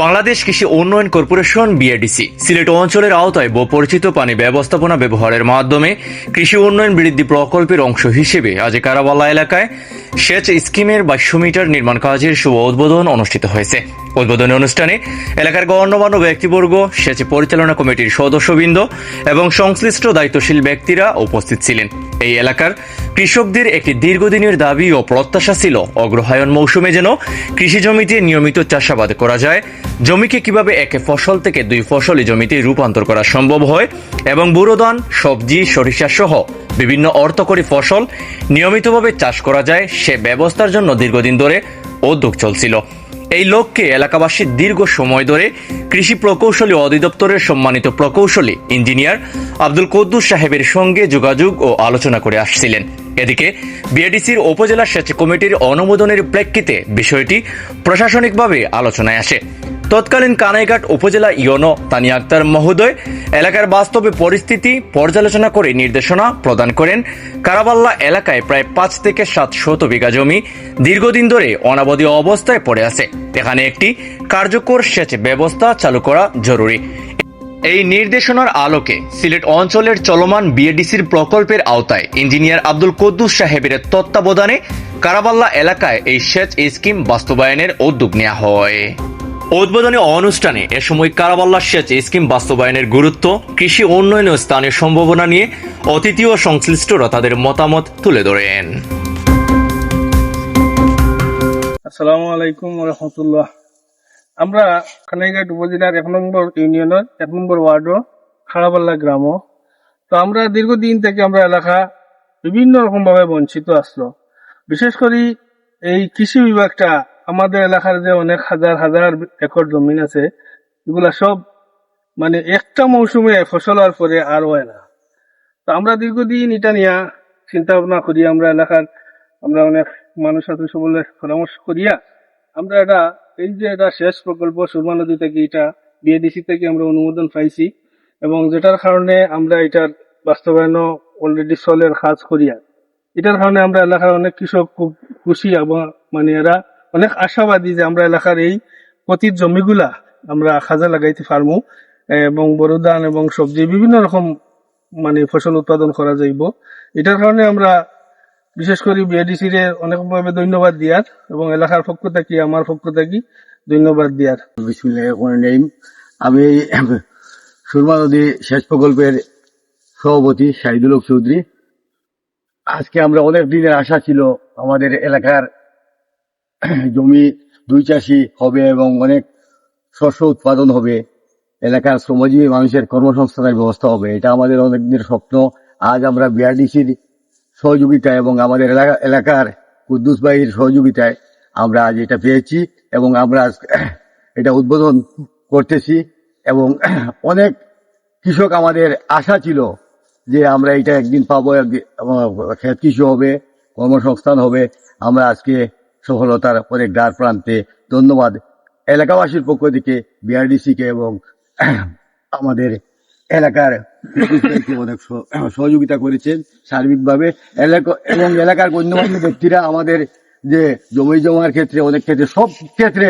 বাংলাদেশ কৃষি উন্নয়ন corporation BADC Sylhet অঞ্চলের আওতায় পরিচিত পানি ব্যবস্থাপনা ব্যবহারের মাধ্যমে কৃষি উন্নয়ন বৃদ্ধি প্রকল্পের অংশ হিসেবে আজ কারাবাল্লা এলাকায় সেচ স্কিমের বাইশশো মিটার নির্মাণ কাজের শুভ উদ্বোধন অনুষ্ঠিত হয়েছে। উদ্বোধনী অনুষ্ঠানে এলাকার গণ্যমান্য ব্যক্তিবর্গ, সেচ পরিচালনা কমিটির সদস্যবৃন্দ এবং সংশ্লিষ্ট দায়িত্বশীল ব্যক্তিরা উপস্থিত ছিলেন। এই এলাকার কৃষকদের একটি দীর্ঘদিনের দাবি ও প্রত্যাশা ছিল অগ্রহায়ণ মৌসুমে যেন কৃষি জমিতে নিয়মিত চাষাবাদ করা যায়। জমিকে কীভাবে একে ফসল থেকে দুই ফসলি জমিতে রূপান্তর করা সম্ভব হয় এবং বুড়ো ধান, সবজি, সরিষা সহ বিভিন্ন অর্থকরী ফসল নিয়মিতভাবে চাষ করা যায়, সে ব্যবস্থার জন্য দীর্ঘদিন ধরে উদ্যোগ চলছিল। এই লক্ষ্যে এলাকাবাসী দীর্ঘ সময় ধরে কৃষি প্রকৌশলী অধিদপ্তরের সম্মানিত প্রকৌশলী ইঞ্জিনিয়ার আব্দুল কদ্দুস সাহেবের সঙ্গে যোগাযোগ ও আলোচনা করে আসছিলেন। এদিকে বিএডিসির উপজেলা সেচ কমিটির অনুমোদনের প্রেক্ষিতে বিষয়টি প্রশাসনিকভাবে আলোচনায় আসে। তৎকালীন কানাইঘাট উপজেলা ইয়নো তানিয়া আক্তার মহোদয় এলাকার বাস্তবে পরিস্থিতি পর্যালোচনা করে নির্দেশনা প্রদান করেন। কারাবাল্লা এলাকায় প্রায় পাঁচ থেকে সাত শত বিঘা জমি দীর্ঘদিন ধরে অনাবধি অবস্থায় পড়ে আছে। এখানে একটি কার্যকর সেচ ব্যবস্থা চালু করা জরুরি। এই নির্দেশনার আলোকে সিলেট অঞ্চলের চলমান বিএডিসির প্রকল্পের আওতায় ইঞ্জিনিয়ার আব্দুল কদ্দুস সাহেবের তত্ত্বাবধানে কারাবাল্লা এলাকায় এই সেচ স্কিম বাস্তবায়নের উদ্যোগ নেওয়া হয়। উদ্বোধনী অনুষ্ঠানে এ সময় কারাবাল্লা সেচ স্কিম বাস্তবায়নের গুরুত্ব, কৃষি উন্নয়ন ও স্থানীয় সম্ভাবনা নিয়ে অতিথি ও সংশ্লিষ্টরা তাদের মতামত তুলে ধরেন। আসসালামু আলাইকুম রহমতুল্লাহ। আমরা কানাইঘাট উপজেলার এক নম্বর ইউনিয়নের এক নম্বর ওয়ার্ডও খাড়াপাল্লা গ্রাম তো আমরা দীর্ঘদিন থেকে আমরা এলাকা বিভিন্ন রকম ভাবে বঞ্চিত আসলো বিশেষ করে এই কৃষি বিভাগটা আমাদের এলাকার যে অনেক হাজার হাজার একর জমিন আছে, এগুলা সব মানে একটা মৌসুমে ফসল হওয়ার পরে আর হয় না। তো আমরা দীর্ঘদিন এটা নিয়ে চিন্তা ভাবনা করি, আমরা এলাকার আমরা অনেক মানুষ সাথে সকলে পরামর্শ করিয়া আমরা এটা, এই যে এটা শেষ প্রকল্প সুরমা নদী থেকে এটা বিএডিসি থেকে আমরা অনুমোদন পাইছি এবং যেটার কারণে আমরা এটার বাস্তবায়ন অলরেডি সলের কাজ করিয়া, এটার কারণে আমরা এলাকার অনেক কৃষক খুব খুশি এবং মানে এরা অনেক আশাবাদী যে আমরা এলাকার এই পতির জমিগুলা আমরা খাজা লাগাইতে পারব এবং বড় ধান এবং সবজি বিভিন্ন রকম মানে ফসল উৎপাদন করা যাইব। এটার কারণে আমরা বিশেষ করে বিআইডিসি রে অনেকভাবে ধন্যবাদ দিয়ার, এবং এলাকার পক্ষ থেকে, আমার পক্ষ থেকে ধন্যবাদ দিয়ার। আমি সুরমা নদী শেষ প্রকল্পের সভাপতি শাহিদুল চৌধুরী। আজকে আমরা অনেক দিনের আশা ছিল আমাদের এলাকার জমি দুই চাষি হবে এবং অনেক শস্য উৎপাদন হবে। এলাকার শ্রমজীবী মানুষের কর্মসংস্থানের ব্যবস্থা হবে। এটা আমাদের অনেক দিনের স্বপ্ন। আজ আমরা বিআরডিসির সহযোগিতায় এবং আমাদের এলাকা এলাকার কুদ্দুস ভাইয়ের সহযোগিতায় আমরা আজ এটা পেয়েছি এবং আমরা এটা উদ্বোধন করতেছি এবং অনেক কৃষক আমাদের আশা ছিল যে আমরা এটা একদিন পাবো ক্ষেত কৃষি হবে, কর্মসংস্থান হবে। আমরা আজকে সফলতার অনেক দ্বার প্রান্তে ধন্যবাদ এলাকাবাসীর পক্ষ থেকে বিআরডিসি কে এবং আমাদের এলাকার অনেক সহযোগিতা করেছেন সার্বিকভাবে। এলাকা, এবং এলাকার গণ্যমান্য ব্যক্তিরা আমাদের যে জমি জমার ক্ষেত্রে, অনেক ক্ষেত্রে, সব ক্ষেত্রে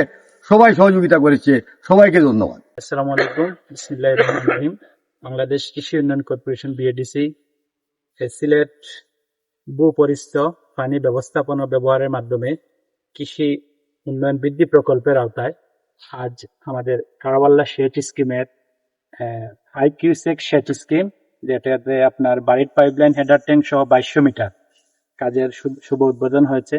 সবাই সহযোগিতা করেছে। সবাইকে ধন্যবাদ। আসসালামু আলাইকুম। বিসমিল্লাহ রহমান রহিম। বাংলাদেশ কৃষি উন্নয়ন কর্পোরেশন বিএডিসি সিলেট ভূপরিস্থ পানি ব্যবস্থাপনা ব্যবহারের মাধ্যমে কৃষি উন্নয়ন বৃদ্ধি প্রকল্পের আওতায় আজ আমাদের কারাবাল্লা সেচ স্কিমের হাই কিউসেক সেচ স্কিম, যেটাতে আপনার বাড়ির পাইপলাইন হেডার ট্যাঙ্ক সহ বাইশশো মিটার কাজের শুভ উদ্বোধন হয়েছে।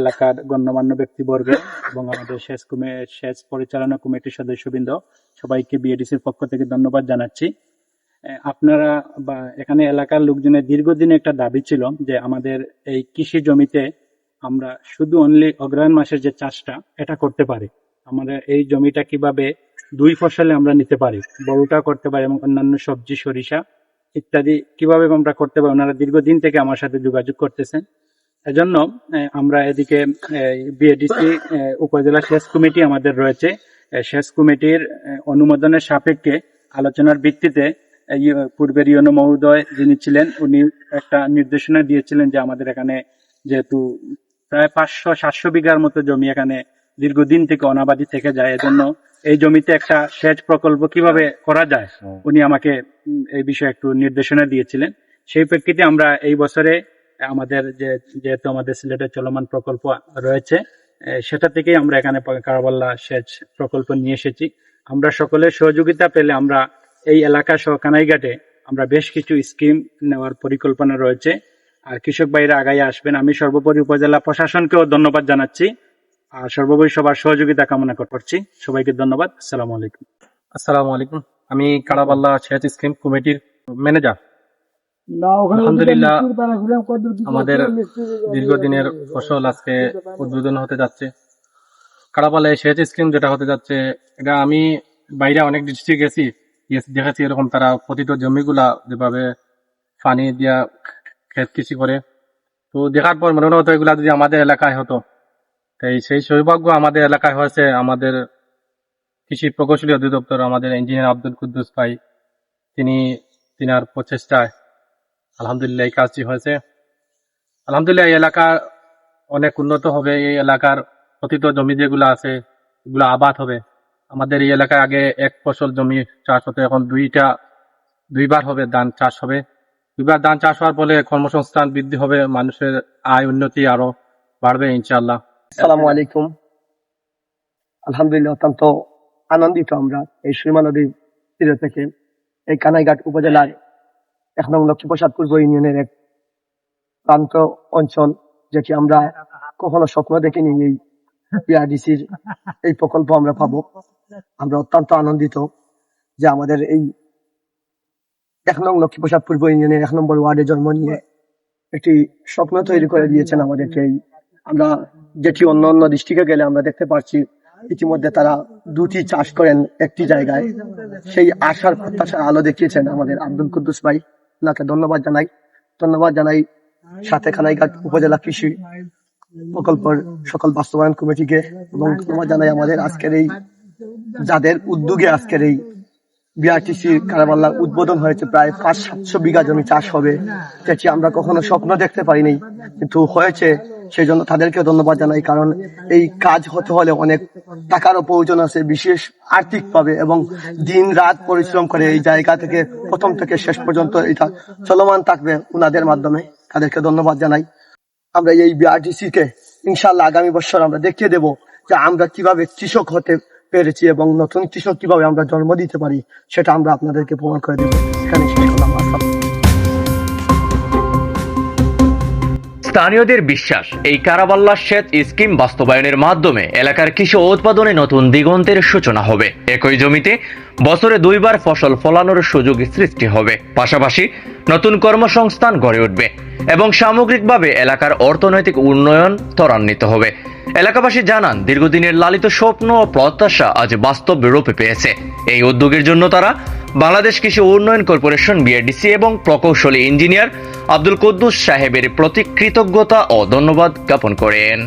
এলাকার গণ্যমান্য ব্যক্তিবর্গ এবং আমাদের সেচ কমে, সেচ পরিচালনা কমিটির সদস্যবৃন্দ, সবাইকে বিএডিসির পক্ষ থেকে ধন্যবাদ জানাচ্ছি। আপনারা বা এখানে এলাকার লোকজনের দীর্ঘদিন একটা দাবি ছিল যে আমাদের এই কৃষি জমিতে আমরা শুধু অনলি অগ্রহায়ণ মাসের যে চাষটা, এটা করতে পারি। আমাদের এই জমিটা কীভাবে দুই ফসলে আমরা নিতে পারি বড়টা করতে পারি এবং অন্যান্য সবজি, সরিষা ইত্যাদি কীভাবে আমরা করতে পারি, ওনারা দীর্ঘদিন থেকে আমার সাথে যোগাযোগ করতেছেন। এজন্য আমরা এদিকে বিএডিসি উপজেলা সেচ কমিটি আমাদের রয়েছে। সেচ কমিটির অনুমোদনের সাপেক্ষে আলোচনার ভিত্তিতে পূর্বের ইয়নো মহোদয় যিনি ছিলেন, উনি একটা নির্দেশনা দিয়েছিলেন যে আমাদের এখানে যেহেতু প্রায় পাঁচশো সাতশো বিঘার মতো জমি এখানে দীর্ঘদিন থেকে অনাবাদি থেকে যায়। এজন্য এই জমিতে একটা সেচ প্রকল্প কীভাবে করা যায় উনি আমাকে এই বিষয়ে একটু নির্দেশনা দিয়েছিলেন। সেই প্রেক্ষিতে আমরা এই বছরে আমাদের যে যেহেতু আমাদের সিলেটের চলমান প্রকল্প রয়েছে সেটা থেকেই আমরা এখানে কারাবাল্লা সেচ প্রকল্প নিয়ে এসেছি। আমরা সকলের সহযোগিতা পেলে আমরা এই এলাকা সহ কানাইঘাটে আমরা বেশ কিছু স্কিম নেওয়ার পরিকল্পনা রয়েছে। কৃষক ভাইরা আগাই আসবেন। আমি সর্বোপরি উপজেলা প্রশাসনকেও ধন্যবাদ জানাচ্ছি। আর সর্বোপরি সবার সহযোগিতা কামনা করছি। সবাইকে ধন্যবাদ। আসসালামু আলাইকুম। আসসালামু আলাইকুম। আমি কাড়াবাল্লা সেচ স্কিম কমিটির ম্যানেজার। আলহামদুলিল্লাহ আমাদের দীর্ঘদিনের ফসল আজকে উদ্বোধন হতে যাচ্ছে। কাড়াপাল্লা সেচ স্কিম যেটা হতে যাচ্ছে এটা আমি বাইরে অনেক ডিস্ট্রিক্ট গেছি। গেছি দেখেছি এরকম তারা পতিত জমিগুলা যেভাবে পানি দিয়া ক্ষেত কৃষি করে তো দেখার পর মনে হতো এগুলা যদি আমাদের এলাকায় হতো, তাই সেই সৌভাগ্য আমাদের এলাকায় হয়েছে আমাদের কৃষি প্রকৌশলী অধিদপ্তর, আমাদের ইঞ্জিনিয়ার আব্দুল কুদ্দুস ভাই, তিনি তিনার প্রচেষ্টায় আলহামদুলিল্লাহ এই কাজটি হয়েছে। আলহামদুলিল্লাহ এই এলাকা অনেক উন্নত হবে, এই এলাকার পতিত জমি যেগুলো আছে, এগুলো আবাদ হবে। আমাদের এই এলাকায় আগে এক ফসল জমি চাষ হতো, এখন দুইটা, দুইবার হবে ধান চাষ হবে। দুইবার ধান চাষ হওয়ার ফলে কর্মসংস্থান বৃদ্ধি হবে, মানুষের আয় উন্নতি আরও বাড়বে, ইনশাআল্লাহ। আসসালামু আলাইকুম। আলহামদুলিল্লাহ, অত্যন্ত আনন্দিত আমরা এই সুরমা নদীর তীরে থেকে। এই কানাইঘাট উপজেলার এক নং লক্ষ্মীপ্রসাদ পূর্ব ইউনিয়নের এক প্রান্ত অঞ্চল, যেটি আমরা কখনো স্বপ্ন দেখিনি এই পিআরডিসির এই প্রকল্প আমরা পাবো। আমরা অত্যন্ত আনন্দিত যে আমাদের এই এক নং লক্ষ্মীপ্রসাদ পূর্ব ইউনিয়নের এক নম্বর ওয়ার্ডে জন্ম নিয়ে একটি স্বপ্ন তৈরি করে দিয়েছেন আমাদেরকে। আমরা যেটি অন্য অন্য ডিস্ট্রিক্টে গেলে আমরা দেখতে পাচ্ছি ইতিমধ্যে তারা দুটি চাষ করেন একটি জায়গায়। সেই আশার প্রত্যাশার আলো দেখিয়েছেন আমাদের আব্দুল কুদ্দুস ভাই। ওনাকে ধন্যবাদ জানাই। ধন্যবাদ জানাই সাথে খানাইঘাট উপজেলা কৃষি প্রকল্পের সকল বাস্তবায়ন কমিটিকে এবং ধন্যবাদ জানাই আমাদের আজকের এই, যাদের উদ্যোগে আজকের এই বিআরটিসি কারাবাল্লার উদ্বোধন হয়েছে, প্রায় পাঁচ, সাতশো বিঘা জমি চাষ হবে। যেটি আমরা কখনো স্বপ্ন দেখতে পারিনি, কিন্তু হয়েছে। সেই জন্য তাদেরকে ধন্যবাদ জানাই, কারণ এই কাজ হতে হলে অনেক টাকারও প্রয়োজন আছে, বিশেষ আর্থিক ভাবে এবং দিন রাত পরিশ্রম করে এই জায়গা থেকে, প্রথম থেকে শেষ পর্যন্ত এটা চলমান থাকবে উনাদের মাধ্যমে। তাদেরকে ধন্যবাদ জানাই। আমরা এই বিআরটিসি কে ইনশাল্লাহ আগামী বছর আমরা দেখিয়ে দেব যে আমরা কীভাবে কৃষক হতে পেরেছি এবং নতুন কৃষক কীভাবে আমরা জন্ম দিতে পারি, সেটা আমরা আপনাদেরকে প্রমাণ করে দেবো। এখানে স্থানীয়দের বিশ্বাস, এই কারাবাল্লা সেচ স্কিম বাস্তবায়নের মাধ্যমে এলাকার কৃষি উৎপাদনে নতুন দিগন্তের সূচনা হবে। একই জমিতে বছরে দুইবার ফসল ফলানোর সুযোগ সৃষ্টি হবে। পাশাপাশি নতুন কর্মসংস্থান গড়ে উঠবে এবং সামগ্রিকভাবে এলাকার অর্থনৈতিক উন্নয়ন ত্বরান্বিত হবে। এলাকাবাসী জানান দীর্ঘদিনের লালিত স্বপ্ন ও প্রত্যাশা আজ বাস্তব রূপে পেয়েছে এই উদ্যোগের জন্য তারা বাংলাদেশ কৃষি উন্নয়ন কর্পোরেশন বিআরডিসি এবং প্রকৌশলী ইঞ্জিনিয়ার আব্দুল কুদ্দুস সাহেবের প্রতি কৃতজ্ঞতা ও ধন্যবাদ জ্ঞাপন করেন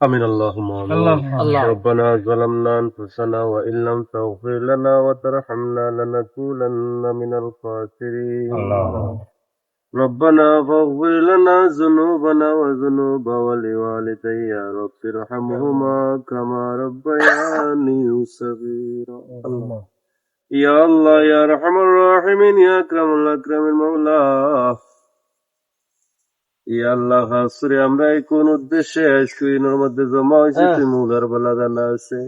آمين اللهم آمين ربنا ظلمنا أنفسنا وإن لم تغفر لنا وترحمنا لنكونن من الخاسرين ربنا فاغفر لنا ذنوبنا وذنوب ولوالدي يا رب ارحمهما كما ربياني صغيرا الله يا الله يا أرحم الراحمين يا أكرم الأكرم المولى ইয়া আল্লাহ হাসরে আমরা এই কোন উদ্দেশ্যে শুইনের মধ্যে জমা হয়েছি তুই মুলার বেলা জানা আছে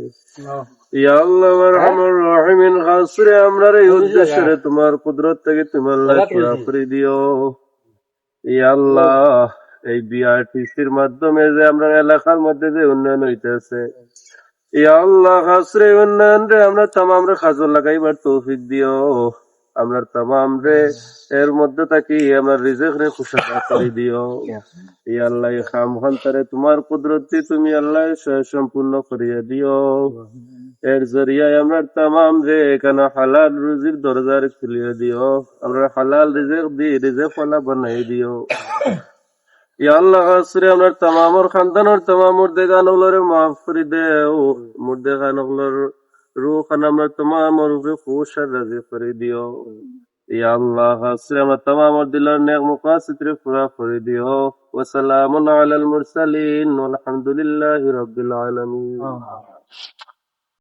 ইয়া আল্লাহ রহমান রহিমিন হাসরে আমরা এই উদ্দেশ্যে তোমার কুদরত থেকে তুমি আল্লাহ করে দিও ইয়া আল্লাহ এই বিআরটিসির মাধ্যমে যে আমরা এলাকার মধ্যে যে উন্নয়ন হইতেছে ইয়া আল্লাহ উন্নয়ন রে আমরা তাম আমরা খাজর লাগাইবার তৌফিক দিও আমরা তামাম রে এর মধ্যে থাকি আমরা রিজেক রে খুশাকা করে দিও আল্লাহ খাম তোমার কুদরতি তুমি আল্লাহ সম্পূর্ণ করিয়া দিও এর জরিয়ায় আমরা তামাম যে কেন হালাল রুজির দরজার খুলিয়ে দিও, আমরা হালাল রিজেক দি রিজেক ফলা বানাই দিও। আল্লাহ আসরে আমরা তামামর খানদানর তামামর দেগান ওলরে মাফ করে দেও। মুর দেগান ওলর রুহ খান আমরা তামামর রুহে খুশ আর রাজি করে দিও। ইয়া আল্লাহ আসরে আমরা তামামর দিলার নেক মুকাসিতরে পুরা করে দিও। ওয়া সালামুন আলাল মুরসালিন। ওয়া রাব্বিল আলামিন।